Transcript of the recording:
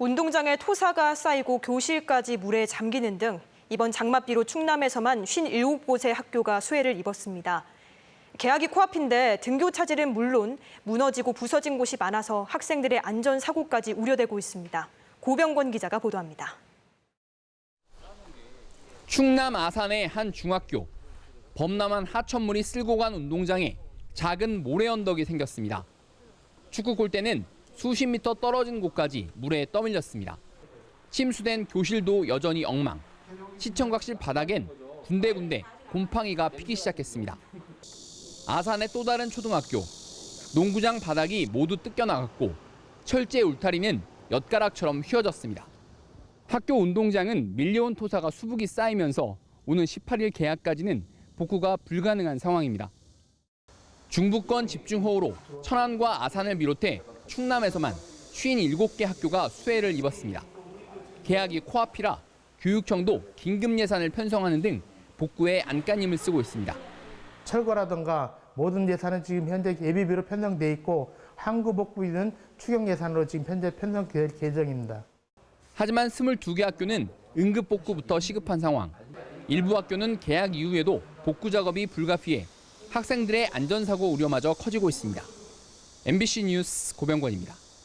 운동장에 토사가 쌓이고 교실까지 물에 잠기는 등 이번 장맛비로 충남에서만 57곳의 학교가 수해를 입었습니다. 개학이 코앞인데 등교 차질은 물론 무너지고 부서진 곳이 많아서 학생들의 안전 사고까지 우려되고 있습니다. 고병권 기자가 보도합니다. 충남 아산의 한 중학교. 범람한 하천물이 쓸고 간 운동장에 작은 모래 언덕이 생겼습니다. 축구 골대는 수십 미터 떨어진 곳까지 물에 떠밀렸습니다. 침수된 교실도 여전히 엉망. 시청각실 바닥엔 군데군데 곰팡이가 피기 시작했습니다. 아산의 또 다른 초등학교. 농구장 바닥이 모두 뜯겨나갔고 철제 울타리는 엿가락처럼 휘어졌습니다. 학교 운동장은 밀려온 토사가 수북이 쌓이면서 오는 18일 개학까지는 복구가 불가능한 상황입니다. 중부권 집중호우로 천안과 아산을 비롯해 충남에서만 57개 학교가 수해를 입었습니다. 개학이 코앞이라 교육청도 긴급 예산을 편성하는 등 복구에 안간힘을 쓰고 있습니다. 철거라든가 모든 예산은 지금 현재 예비비로 편성돼 있고 항구 복구비는 추경 예산으로 지금 현재 편성될 예정입니다. 하지만 22개 학교는 응급 복구부터 시급한 상황. 일부 학교는 개학 이후에도 복구 작업이 불가피해 학생들의 안전사고 우려마저 커지고 있습니다. MBC 뉴스 고병권입니다.